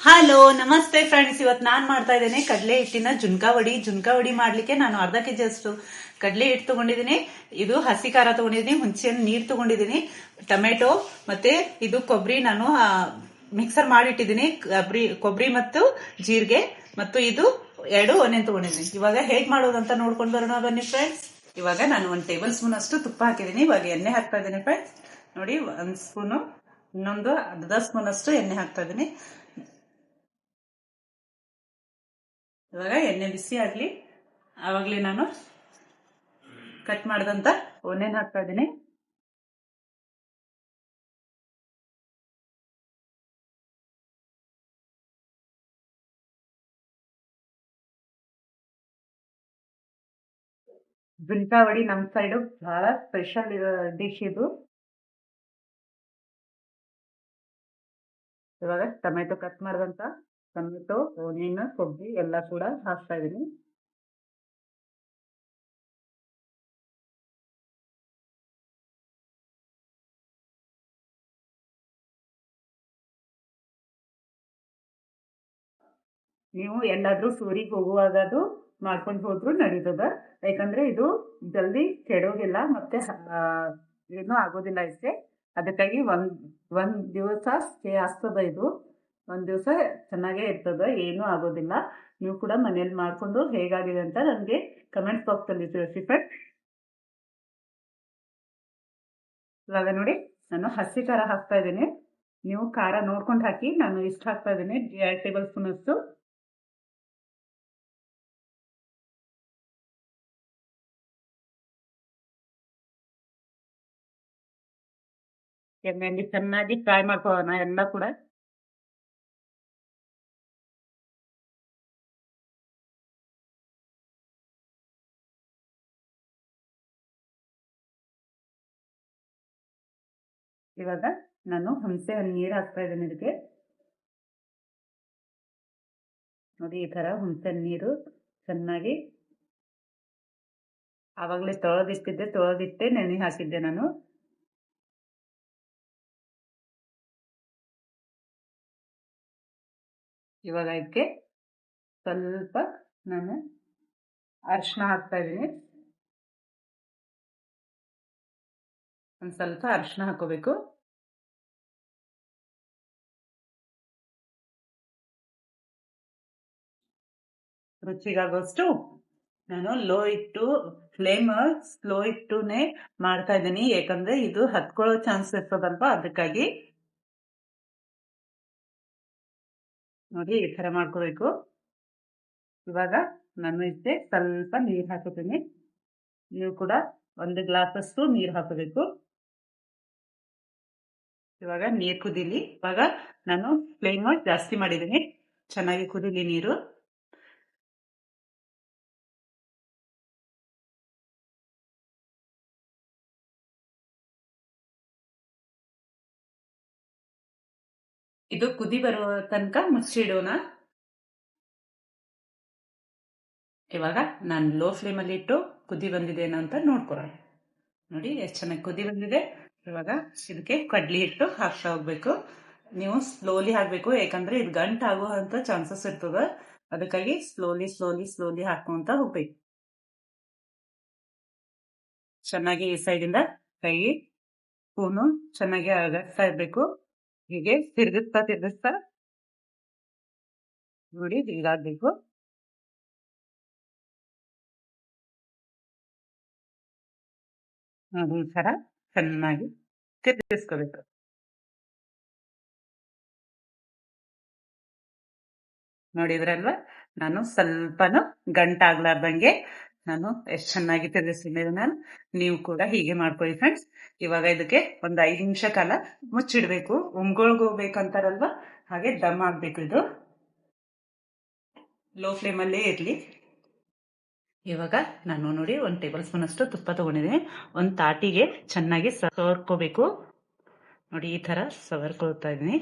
Hello ನಮಸ್ತೆ friends ಇವತ್ತು ನಾನು ಮಾಡ್ತಾ ಇದ್ದೇನೆ ಕಡಲೆ ಹಿಟ್ಟಿನ ಜುನ್ಕಾವಡಿ ಜುನ್ಕಾವಡಿ ಮಾಡ್ಲಿಕ್ಕೆ ನಾನು ಅರ್ಧ ಕೆಜಿ ಅಷ್ಟು ಕಡಲೆ ಹಿಟ್ಟು ತಗೊಂಡಿದ್ದೀನಿ. ಇದು ಹಸಿ ಖಾರ ತಗೊಂಡಿದ್ದೀನಿ, ಹುಣಸೆಹಣ್ಣು ನೀರು ತಗೊಂಡಿದ್ದೀನಿ, ಟೊಮೆಟೊ ಮತ್ತೆ ಇದು ಕೊಬ್ಬರಿ ನಾನು ಮಿಕ್ಸರ್ ಮಾಡಿಟ್ಟಿದ್ದೀನಿ. ಕೊಬ್ಬರಿ ಕೊಬ್ಬರಿ ಮತ್ತು ಜೀರಿಗೆ ಮತ್ತು ಇದು ಎರಡು ಒನೆ ತಗೊಂಡಿದ್ದೀನಿ. ಇವಾಗ ಹೇಗ್ ಮಾಡೋದಂತ ನೋಡ್ಕೊಂಡು ಬರೋಣ ಬನ್ನಿ ಫ್ರೆಂಡ್ಸ್ ಇವಾಗ ನಾನು ಒಂದು ಟೇಬಲ್ ಸ್ಪೂನ್ ಅಷ್ಟು ತುಪ್ಪ ಹಾಕಿದ್ದೀನಿ. ಇವಾಗ ಎಣ್ಣೆ ಹಾಕ್ತಾ ಇದ್ದೀನಿ ಫ್ರೆಂಡ್ಸ್ ನೋಡಿ, ಒಂದು ಸ್ಪೂನು ಇನ್ನೊಂದು ಅರ್ಧ ಸ್ಪೂನ್ ಅಷ್ಟು ಎಣ್ಣೆ ಹಾಕ್ತಾ ಇದ್ದೀನಿ. ಇವಾಗ ಎಣ್ಣೆ ಬಿಸಿ ಆಗ್ಲಿ, ಆವಾಗ್ಲೇ ನಾನು ಕಟ್ ಮಾಡಿದಂತ ಒನ್ನೆನ್ ಹಾಕ್ತಾ ಇದ್ದೀನಿ. ಬೃಂದಾವಳಿ ನಮ್ ಸೈಡ್ ಬಹಳ ಸ್ಪೆಷಲ್ ಡಿಶ್ ಇದು. ಇವಾಗ ಟೊಮೆಟೊ ಕಟ್ ಮಾಡಿದಂತ. ಟೊಮೆಟೊ ಓನಿಯನ್ ಕೊಬ್ಬರಿ ಎಲ್ಲ ಕೂಡ ಹಾಕ್ತಾ ಇದೀನಿ ನೀವು ಎಲ್ಲಾದ್ರೂ ಹೋಗುವಾಗ ಅದು ಮಾಡ್ಕೊಂಡು ಹೋದ್ರು ನಡೀತದ. ಯಾಕಂದ್ರೆ ಇದು ಜಲ್ದಿ ಕೆಡೋಗಿಲ್ಲ ಮತ್ತೆ ಏನು ಆಗೋದಿಲ್ಲ ಇಷ್ಟೇ. ಅದಕ್ಕಾಗಿ ಒಂದ್ ಒಂದ್ ದಿವಸ ಸ್ಟೇ ಆಗ್ತದ ಇದು. ಒಂದ್ ದಿವಸ ಚೆನ್ನಾಗೇ ಇರ್ತದೆ, ಏನೂ ಆಗೋದಿಲ್ಲ. ನೀವು ಕೂಡ ಮನೇಲಿ ಮಾಡಿಕೊಂಡು ಹೇಗಾಗಿದೆ ಅಂತ ನನಗೆ ಕಮೆಂಟ್ ಬಾಕ್ಸ್ ಅಲ್ಲಿ ತಿಳಿಸಿ ಫ್ರೆಂಡ್ ಇವಾಗ ನೋಡಿ, ನಾನು ಹಸಿ ಖಾರ ಹಾಕ್ತಾ ಇದ್ದೀನಿ. ನೀವು ಖಾರ ನೋಡ್ಕೊಂಡು ಹಾಕಿ ನಾನು ಇಷ್ಟು ಹಾಕ್ತಾ ಇದ್ದೀನಿ, ಎರಡು ಟೇಬಲ್ ಸ್ಪೂನ್ ಅಷ್ಟು ಎಣ್ಣೆಯಲ್ಲಿ ಚೆನ್ನಾಗಿ ಫ್ರೈ ಮಾಡ್ಕೊಳ್ಳೋಣ ಎಲ್ಲ ಕೂಡ. ಇವಾಗ ನಾನು ಹುಣಸೆ ಹಣ್ಣು ನೀರು ಹಾಕ್ತಾ ಇದ್ದೀನಿ ಇದಕ್ಕೆ. ನೋಡಿ, ಈ ಥರ ಹುಣಸೆ ನೀರು ಚೆನ್ನಾಗಿ ಆವಾಗಲೇ ತೊಳೆದಿಟ್ಟಿದ್ದೆ, ತೊಳೆದಿಟ್ಟೆ, ನೆನೆ ಹಾಕಿದ್ದೆ ನಾನು. ಇವಾಗ ಇದಕ್ಕೆ ಸ್ವಲ್ಪ ನಾನು ಅರಿಶಿನ ಹಾಕ್ತಾ ಇದ್ದೀನಿ. ಒಂದು ಸ್ವಲ್ಪ ಅರಿಶಿನ ಹಾಕೋಬೇಕು. ರುಚಿಗಾಗೋಷ್ಟು ನಾನು ಲೋ ಇಟ್ಟು, ಫ್ಲೇಮ್ ಸ್ಲೋ ಇಟ್ಟುನೆ ಮಾಡ್ತಾ ಇದ್ದೀನಿ. ಯಾಕಂದ್ರೆ ಇದು ಹತ್ಕೊಳ್ಳೋ ಚಾನ್ಸ್ ಇರ್ತದಲ್ವಾ? ಅದಕ್ಕಾಗಿ. ನೋಡಿ, ಈ ತರ ಮಾಡ್ಕೋಬೇಕು. ಇವಾಗ ನಾನು ಇಷ್ಟೇ ಸ್ವಲ್ಪ ನೀರು ಹಾಕೋತೀನಿ ನೀವು ಕೂಡ ಒಂದು ಗ್ಲಾಸಷ್ಟು ನೀರು ಹಾಕೋಬೇಕು. ಇವಾಗ ನೀರು ಕುದೀಲಿ. ಇವಾಗ ನಾನು ಫ್ಲೇಮ್ ಜಾಸ್ತಿ ಮಾಡಿದೀನಿ ಚೆನ್ನಾಗಿ ಕುದೀಲಿ ನೀರು. ಇದು ಕುದಿ ಬರುವ ತನಕ ಮುಚ್ಚಿಡೋಣ. ಇವಾಗ ನಾನು ಲೋ ಫ್ಲೇಮಲ್ಲಿ ಇಟ್ಟು ಕುದಿ ಬಂದಿದೆ ಅಂತ ನೋಡ್ಕೊಳ್ಳೋಣ ನೋಡಿ, ಎಷ್ಟು ಚೆನ್ನಾಗಿ ಕುದಿ ಬಂದಿದೆ. ಇವಾಗ ಇದಕ್ಕೆ ಕಡ್ಲಿ ಹಿಟ್ಟು ಹಾಕ್ತಾ ಹೋಗ್ಬೇಕು ನೀವು ಸ್ಲೋಲಿ ಹಾಕ್ಬೇಕು ಯಾಕಂದ್ರೆ ಇದು ಗಂಟು ಆಗುವಂತ ಚಾನ್ಸಸ್ ಇರ್ತದ. ಅದಕ್ಕಾಗಿ ಸ್ಲೋಲಿ ಸ್ಲೋಲಿ ಸ್ಲೋಲಿ ಹಾಕುವಂತ ಹೋಗ್ಬೇಕು ಚೆನ್ನಾಗಿ ಈ ಸೈಡಿಂದ ಕೈ ಸ್ಪೂನು ಚೆನ್ನಾಗಿ ಅಗಸ್ತಾ ಇರ್ಬೇಕು. ಹೀಗೆ ತಿರ್ಗಿಸ್ತಾ ತಿರುಗಿಸ್ತಾ ನೋಡಿ ಇದಾಗಬೇಕು. ಈ ತರ. ಚೆನ್ನಾಗಿ ತಿರ್ಗಿಸ್ಕೋಬೇಕು. ನೋಡಿದ್ರಲ್ವಾ ನಾನು ಸ್ವಲ್ಪನು ಗಂಟಾಗ್ಲಾರ್ದಂಗೆ ನಾನು ಎಷ್ಟು ಚೆನ್ನಾಗಿ ತಿರ್ಗಿಸ್ತಿದ್ದೇನೆ ನಾನು. ನೀವು ಕೂಡ ಹೀಗೆ ಮಾಡ್ಕೊಳ್ಳಿ ಫ್ರೆಂಡ್ಸ್. ಇವಾಗ ಇದಕ್ಕೆ ಒಂದು ಐದು ನಿಮಿಷ ಕಾಲ ಮುಚ್ಚಿಡ್ಬೇಕು. ಉಮ್ಗೊಳ್ಗೋಗ್ಬೇಕಂತಾರಲ್ವಾ ಹಾಗೆ ದಮ್ ಆಗ್ಬೇಕು ಇದು. ಲೋ ಫ್ಲೇಮಲ್ಲೇ ಇರಲಿ. ಇವಾಗ ನಾನು ನೋಡಿ ಒಂದ್ ಟೇಬಲ್ ಸ್ಪೂನ್ ಅಷ್ಟು ತುಪ್ಪ ತಗೊಂಡಿದ್ದೀನಿ. ಒಂದು ತಾಟಿಗೆ ಚೆನ್ನಾಗಿ ಸವರ್ಕೋಬೇಕು. ನೋಡಿ, ಈ ತರ ಸವರ್ಕೊಳ್ತಾ ಇದ್ದೀನಿ.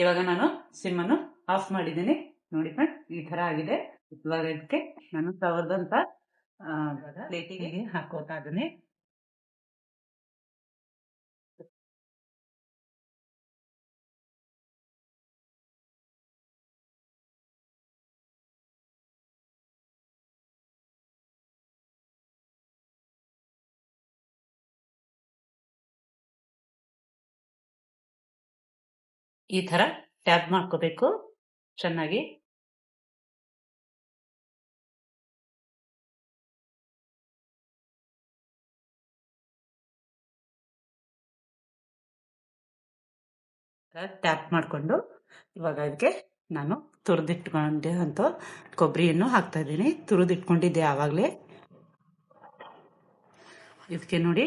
ಇವಾಗ ನಾನು ಸಿಮ್ಮನ್ನು ಆಫ್ ಮಾಡಿದ್ದೀನಿ. ನೋಡಿ ಫ್ರೆಂಡ್ ಈ ತರ ಆಗಿದೆ. ಇವಾಗ ನಾನು ಸವರ್ದಂತ ಪ್ಲೇಟಿಗೆ ಹಾಕೋತಾ ಇದ್ದೀನಿ. ಈ ಥರ ಟ್ಯಾಪ್ ಮಾಡ್ಕೋಬೇಕು. ಚೆನ್ನಾಗಿ. ಟ್ಯಾಪ್ ಮಾಡಿಕೊಂಡು ಇವಾಗ ಅದಕ್ಕೆ ನಾನು ತುರಿದಿಟ್ಕೊಂಡೆ ಅಂತ ಕೊಬ್ಬರಿಯನ್ನು ಹಾಕ್ತಾ ಇದ್ದೀನಿ. ತುರಿದಿಟ್ಕೊಂಡಿದ್ದೆ ಆವಾಗಲೇ. ಇದಕ್ಕೆ ನೋಡಿ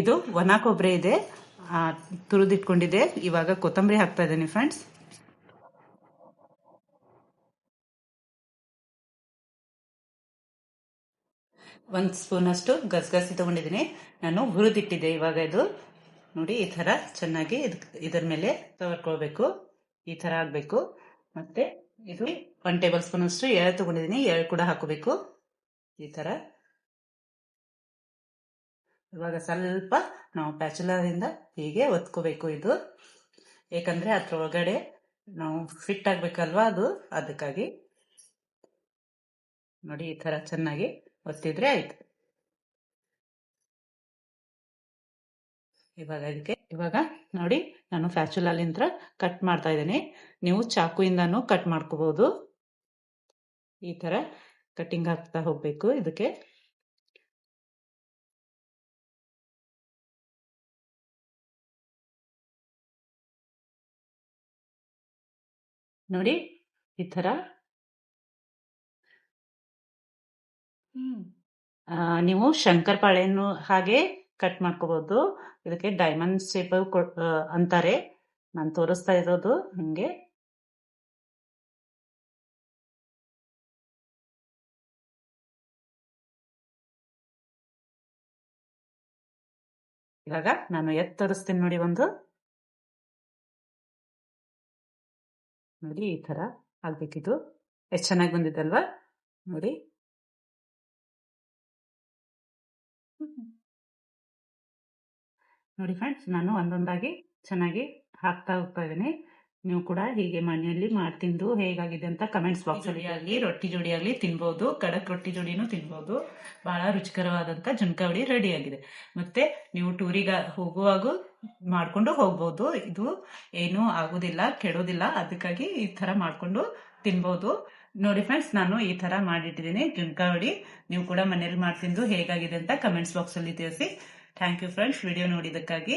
ಇದು ಒಣ ಕೊಬ್ಬರಿ ಇದೆ. ತುರಿದಿಟ್ಕೊಂಡಿದೆ. ಇವಾಗ ಕೊತ್ತಂಬರಿ ಹಾಕ್ತಾ ಇದ್ದೀನಿ ಫ್ರೆಂಡ್ಸ್ ಒಂದು ಸ್ಪೂನಷ್ಟು ಗಸಗಸಿ ತಗೊಂಡಿದ್ದೀನಿ. ನಾನು ಹುರಿದಿಟ್ಟಿದ್ದೆ ಇವಾಗ ಇದು. ನೋಡಿ, ಈ ಥರ ಚೆನ್ನಾಗಿ ಇದರ ಮೇಲೆ ತವರ್ಕೊಳ್ಬೇಕು. ಈ ಥರ ಆಗಬೇಕು. ಮತ್ತೆ ಇದು ಒನ್ ಟೇಬಲ್ ಸ್ಪೂನ್ ಅಷ್ಟು ಎಳೆ ತಗೊಂಡಿದ್ದೀನಿ. ಎಳೆ ಕೂಡ ಹಾಕೋಬೇಕು ಈ ಥರ. ಇವಾಗ ಸ್ವಲ್ಪ ನಾವು ಪ್ಯಾಚುಲರಿಂದ ಹೀಗೆ ಒತ್ಕೋಬೇಕು ಇದು. ಏಕೆಂದರೆ ಅದ್ರ ಒಳಗಡೆ ನಾವು ಫಿಟ್ ಆಗಬೇಕಲ್ವಾ ಅದು? ಅದಕ್ಕಾಗಿ ನೋಡಿ ಈ ಥರ ಚೆನ್ನಾಗಿ ಒತ್ತಿದ್ರೆ ಆಯ್ತು. ಇವಾಗ ಇದಕ್ಕೆ, ಇವಾಗ ನೋಡಿ ನಾನು ಫ್ಯಾಚುಲಾಲಿಂದ ಕಟ್ ಮಾಡ್ತಾ ಇದ್ದೀನಿ. ನೀವು ಚಾಕುಯಿಂದನೂ ಕಟ್ ಮಾಡ್ಕೋಬಹುದು ಈ ಥರ ಕಟ್ಟಿಂಗ್ ಹಾಕ್ತಾ ಹೋಗಬೇಕು ಇದಕ್ಕೆ. ನೋಡಿ ಈ ಥರ. ನೀವು ಶಂಕರಪಾಳೆಯನ್ನು ಹಾಗೆ ಕಟ್ ಮಾಡ್ಕೋಬಹುದು ಇದಕ್ಕೆ ಡೈಮಂಡ್ ಶೇಪ್ ಅಂತಾರೆ. ನಾನು ತೋರಿಸ್ತಾ ಇರೋದು ಹಂಗೆ ಇವಾಗ ನಾನು ಎತ್ ತೋರಿಸ್ತೀನಿ ನೋಡಿ ಒಂದು. ನೋಡಿ ಈ ತರ ಆಗಬೇಕಿದು. ಎಷ್ಟು ಚೆನ್ನಾಗಿ ಬಂದಿದ್ದಲ್ವಾ ನೋಡಿ. ನೋಡಿ ಫ್ರೆಂಡ್ಸ್ ನಾನು ಒಂದೊಂದಾಗಿ ಚೆನ್ನಾಗಿ ಹಾಕ್ತಾ ಹೋಗ್ತಾ ಇದ್ದೀನಿ. ನೀವು ಕೂಡ ಹೀಗೆ ಮನೆಯಲ್ಲಿ ಮಾಡ್ತಿಂದು ಹೇಗಾಗಿದೆ ಅಂತ ಕಮೆಂಟ್ಸ್ ಬಾಕ್ಸ್ ಅಲ್ಲಿ ಆಗಲಿ ರೊಟ್ಟಿ ಜೋಡಿ ಆಗಲಿ ತಿನ್ಬೋದು ಕಡಕ್ ರೊಟ್ಟಿ ಜೋಡಿನೂ ತಿನ್ಬೋದು. ಬಹಳ ರುಚಿಕರವಾದಂತ ಜುನ್ಕಾವಳಿ ರೆಡಿ ಆಗಿದೆ. ಮತ್ತೆ ನೀವು ಟೂರಿಗೆ ಹೋಗುವಾಗ ಮಾಡ್ಕೊಂಡು ಹೋಗ್ಬೋದು. ಇದು ಏನೂ ಆಗೋದಿಲ್ಲ, ಕೆಡೋದಿಲ್ಲ. ಅದಕ್ಕಾಗಿ ಈ ತರ ಮಾಡ್ಕೊಂಡು ತಿನ್ಬೋದು. ನೋಡಿ ಫ್ರೆಂಡ್ಸ್ ನಾನು ಈ ತರ ಮಾಡಿಟ್ಟಿದ್ದೀನಿ. ಹೊಡಿ ನೀವು ಕೂಡ ಮನೇಲಿ ಮಾಡ್ತಿದ್ದು ಹೇಗಾಗಿದೆ ಅಂತ ಕಮೆಂಟ್ಸ್ ಬಾಕ್ಸ್ ಅಲ್ಲಿ ತಿಳಿಸಿ. Thank you friends video ನೋಡಿದಕ್ಕಾಗಿ